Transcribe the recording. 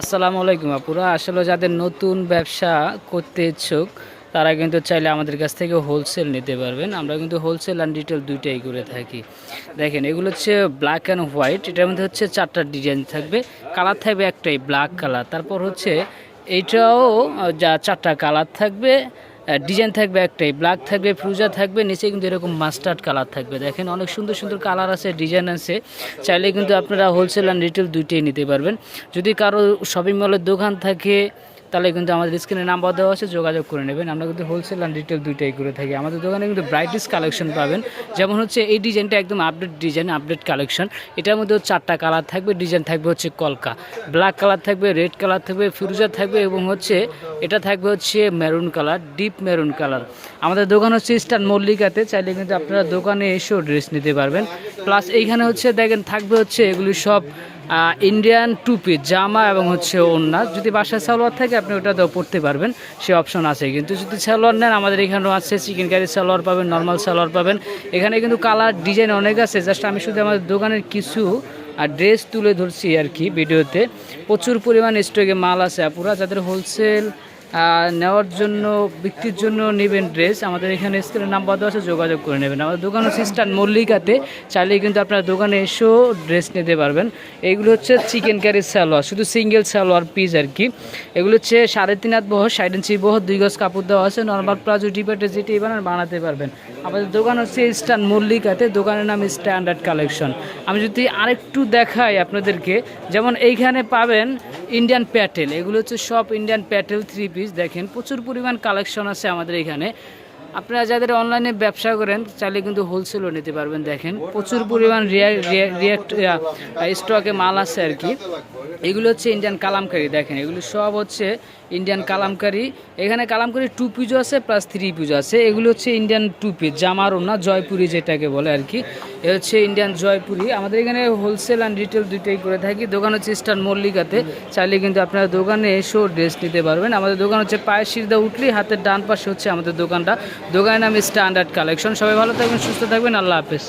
আসসালামু আলাইকুম আপুরা। আসলে যাদের নতুন ব্যবসা করতে ইচ্ছুক, তারা কিন্তু চাইলে আমাদের কাছ থেকে হোলসেল নিতে পারবেন। আমরা কিন্তু হোলসেল অ্যান্ড ডিটেল দুইটাই করে থাকি। দেখেন, এগুলো হচ্ছে ব্ল্যাক অ্যান্ড হোয়াইট এটার মধ্যে হচ্ছে চারটা ডিজাইন থাকবে। কালার থাকবে একটাই ব্ল্যাক কালার তারপর হচ্ছে এইটাও যা চারটা কালার থাকবে ডিজাইন থাকবে একটাই ব্ল্যাক থাকবে ফ্রুজা থাকবে, নিচে কিন্তু এরকম মাস্টার্ড কালার থাকবে। দেখেন অনেক সুন্দর সুন্দর কালার আছে ডিজাইন আছে। চাইলে কিন্তু আপনারা হোলসেল অ্যান্ড রিটেল দুইটাই নিতে পারবেন। যদি কারও শপিং মলের দোকান থাকে তাহলে কিন্তু আমাদের স্ক্রিনে নাম্বার দেওয়া আছে, যোগাযোগ করে নেবেন। আমরা কিন্তু হোলসেল অ্যান্ড রিটেল দুইটাই করে থাকি। আমাদের দোকানে কিন্তু ব্রাইটিস কালেকশন পাবেন। যেমন হচ্ছে এই ডিজাইনটা একদম আপডেট ডিজাইন আপডেট কালেকশন এটার মধ্যে চারটা কালার থাকবে। ডিজাইন থাকবে হচ্ছে কলকা। ব্ল্যাক কালার থাকবে রেড কালার থাকবে ফিরোজা থাকবে এবং হচ্ছে এটা থাকবে হচ্ছে maroon colour deep maroon colour আমাদের দোকান হচ্ছে ইস্টার্ন মল্লিকাতে। চাইলে কিন্তু আপনারা দোকানে এসেও ড্রেস নিতে পারবেন। প্লাস এইখানে হচ্ছে দেখেন থাকবে হচ্ছে এগুলি সব ইন্ডিয়ান টুপি, জামা এবং হচ্ছে ওন্না যদি বাসায় সালোয়ার থাকে, আপনি ওটা পড়তে পারবেন। সে অপশন আছে। কিন্তু যদি সালোয়ার নেন, আমাদের এখানেও আছে। চিকেন কারি সালোয়ার পাবেন নর্মাল সালোয়ার পাবেন। এখানে কিন্তু কালার ডিজাইন অনেক আছে। জাস্ট আমি শুধু আমাদের দোকানের কিছু আর ড্রেস তুলে ধরছি আর কি ভিডিওতে। প্রচুর পরিমাণ স্টকে মাল আছে। পুরা যাদের হোলসেল নেওয়ার জন্য, বিক্রির জন্য নেবেন ড্রেস আমাদের এখানে স্ক্রিনের নাম্বার দেওয়া আছে, যোগাযোগ করে নেবেন। আমাদের দোকান হচ্ছে স্টান মল্লিকাতে। চাইলে কিন্তু আপনার দোকানে এসেও ড্রেস নিতে পারবেন। এইগুলো হচ্ছে চিকেন কারি সালোয়ার, শুধু সিঙ্গেল সালোয়ার পিস আর কি। এগুলো হচ্ছে সাড়ে তিন হাত বহর, ষাট ইঞ্চি বহর, দুই গজ কাপড় দেওয়া আছে। নর্মাল প্লাজো ডিপেটে যেটি বানান বানাতে পারবেন। আমাদের দোকান হচ্ছে স্টান মল্লিকাতে। দোকানের নাম স্ট্যান্ডার্ড কালেকশন আমি যদি আরেকটু দেখাই আপনাদেরকে, যেমন এইখানে পাবেন ইন্ডিয়ান প্যাটেল এগুলো হচ্ছে সব ইন্ডিয়ান প্যাটেল থ্রি পিস দেখেন প্রচুর পরিমাণ কালেকশন আছে আমাদের এখানে। আপনারা যাদের অনলাইনে ব্যবসা করেন, চাইলে কিন্তু হোলসেলও নিতে পারবেন, দেখেন। প্রচুর পরিমাণ রিয়াক্ট স্টকে মাল আছে আর কি। এগুলো হচ্ছে ইন্ডিয়ান কালামকারি, দেখেন। এগুলো সব হচ্ছে ইন্ডিয়ান কালামকারি। এখানে কালামকারি টু পিজও আছে প্লাস থ্রি পিজো আছে। এগুলো হচ্ছে ইন্ডিয়ান টু পিস জামারও না জয়পুরি যেটাকে বলে আর কি। এ হচ্ছে ইন্ডিয়ান জয়পুরি। আমাদের এখানে হোলসেল অ্যান্ড রিটেল দুইটাই করে থাকি। দোকান হচ্ছে স্টার মল্লিকাতে। চাইলে কিন্তু আপনারা দোকানে এসেও ড্রেস নিতে পারবেন। আমাদের দোকান হচ্ছে পায়ের সিরদা উঠলি, হাতের ডান পাশে হচ্ছে আমাদের দোকানটা। দোকানের নাম স্ট্যান্ডার্ড কালেকশন সবাই ভালো থাকবেন, সুস্থ থাকবেন। আল্লাহ হাফেজ।